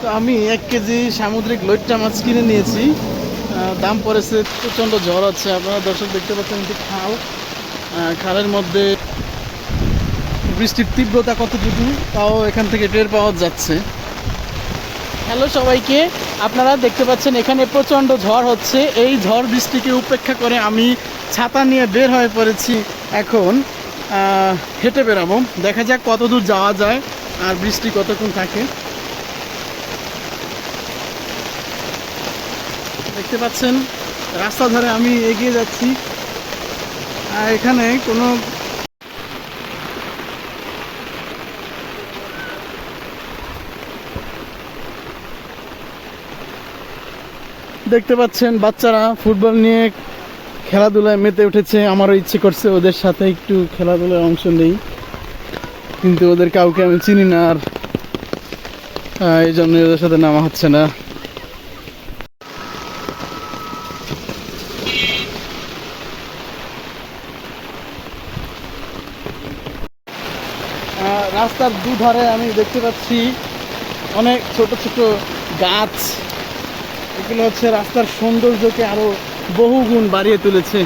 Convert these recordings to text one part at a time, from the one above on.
তো আমি এক কেজি সামুদ্রিক লইট্টা মাছ কিনে নিয়েছি। দাম পড়েছে প্রচণ্ড ঝড় আছে। আপনারা দর্শক দেখতে পাচ্ছেন এটি খাল। খালের মধ্যে বৃষ্টির তীব্রতা কতটুকু তাও এখান থেকে টের পাওয়া যাচ্ছে। হ্যালো সবাইকে, আপনারা দেখতে পাচ্ছেন এখানে প্রচণ্ড ঝড় হচ্ছে। এই ঝড় বৃষ্টিকে উপেক্ষা করে আমি ছাতা নিয়ে বের হয়ে পড়েছি এখন। হেঁটে বেরাবো দেখা যাক কত দূর যাওয়া যায় আর বৃষ্টি কতক্ষণ থাকে। দেখতে পাচ্ছেন রাস্তা ধরে আমি এগিয়ে যাচ্ছি। আর এখানে কোনো দেখতে পাচ্ছেন, বাচ্চারা ফুটবল নিয়ে খেলাধুলায় মেতে উঠেছে। আমারও ইচ্ছে করছে ওদের সাথে একটু খেলাধুলায় অংশ নেই। কিন্তু ওদের কাউকে আমি চিনি না আর এই জন্য ওদের সাথে নামা হচ্ছে না। রাস্তার দুধারে আমি দেখতে পাচ্ছি অনেক ছোট ছোট গাছ। এগুলো হচ্ছে রাস্তার সৌন্দর্যকে আরও বহুগুণ বাড়িয়ে তুলেছে।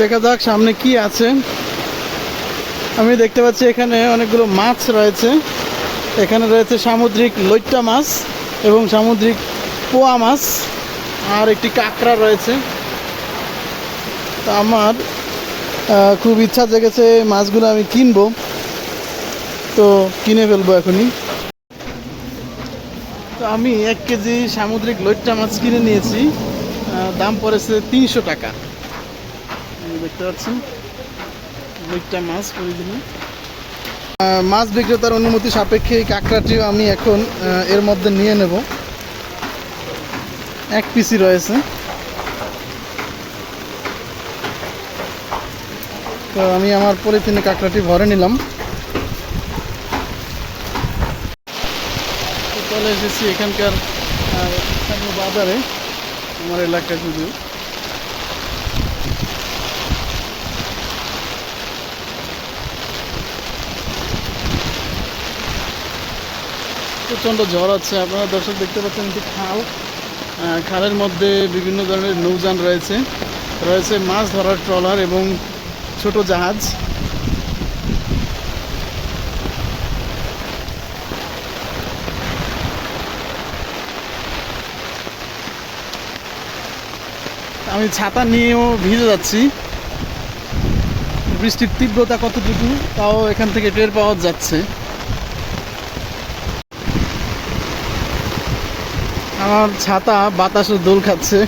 দেখা যাক সামনে কি আছে। আমি দেখতে পাচ্ছি এখানে অনেকগুলো মাছ রয়েছে। এখানে রয়েছে সামুদ্রিক লইট্টা মাছ এবং সামুদ্রিক পোয়া মাছ। আর একটি কাঁকড়া রয়েছে। তা আমার খুব ইচ্ছা জেগেছে মাছগুলো আমি কিনবো। তো কিনে ফেলব এখনই। তো আমি এক কেজি সামুদ্রিক লইট্টা মাছ কিনে নিয়েছি। দাম পড়েছে তিনশো টাকা। দেখতে পাচ্ছেন, লইট্টা মাছ করে দিন মাছ বিক্রেতার অনুমতি সাপেক্ষে কাঁকড়াটিও আমি এখন এর মধ্যে নিয়ে নেব। এক পিসি রয়েছে। তো আমি আমার পলিথিনে কাঁকড়াটি ভরে নিলাম। চলে এসেছি এখানকার বাজারে, আমার এলাকায় যদিও। প্রচণ্ড ঝড় আছে, আপনারা দর্শক দেখতে পাচ্ছেন এটি খাল? খালের মধ্যে বিভিন্ন ধরনের নৌযান রয়েছে। রয়েছে মাছ ধরার ট্রলার এবং ছোট জাহাজ। আমি ছাতা নিয়েও ভিজে যাচ্ছি। বৃষ্টির তীব্রতা কতটুকু, তাও এখান থেকে টের পাওয়া যাচ্ছে। আমার ছাতা, বাতাসে দোল খাচ্ছে।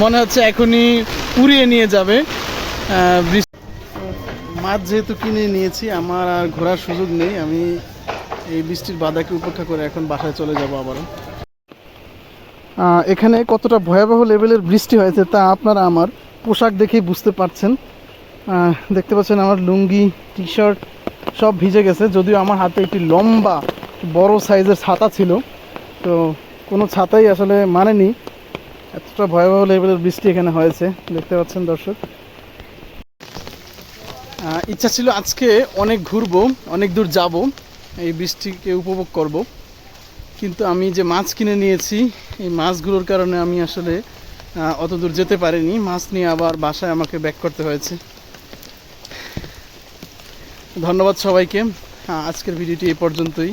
মনে হচ্ছে এখনই পুড়িয়ে নিয়ে যাবে মাছ যেহেতু কিনে নিয়েছি, আমার আর ঘোরার সুযোগ নেই, আমি এই বৃষ্টির বাধাকে উপেক্ষা করে এখন বাসায় চলে যাব আবারও। এখানে কতটা ভয়াবহ লেভেলের বৃষ্টি হয়েছে তা আপনারা আমার পোশাক দেখেই বুঝতে পারছেন। দেখতে পাচ্ছেন আমার লুঙ্গি টি শার্ট সব ভিজে গেছে, যদিও আমার হাতে একটি লম্বা বড় সাইজের ছাতা ছিল। তো কোনো ছাতাই আসলে মানেনি। এতটা ভয়াবহ লেভেলের বৃষ্টি এখানে হয়েছে, দেখতে পাচ্ছেন দর্শক। ইচ্ছা ছিল আজকে অনেক ঘুরবো, অনেক দূর যাব, এই বৃষ্টিকে উপভোগ করব। কিন্তু আমি যে মাছ কিনে নিয়েছি, এই মাছগুলোর কারণে আমি আসলে অত দূর যেতে পারিনি। মাছ নিয়ে আবার বাসায় আমাকে ব্যাক করতে হয়েছে। ধন্যবাদ সবাইকে। আজকের ভিডিওটি এই পর্যন্তই।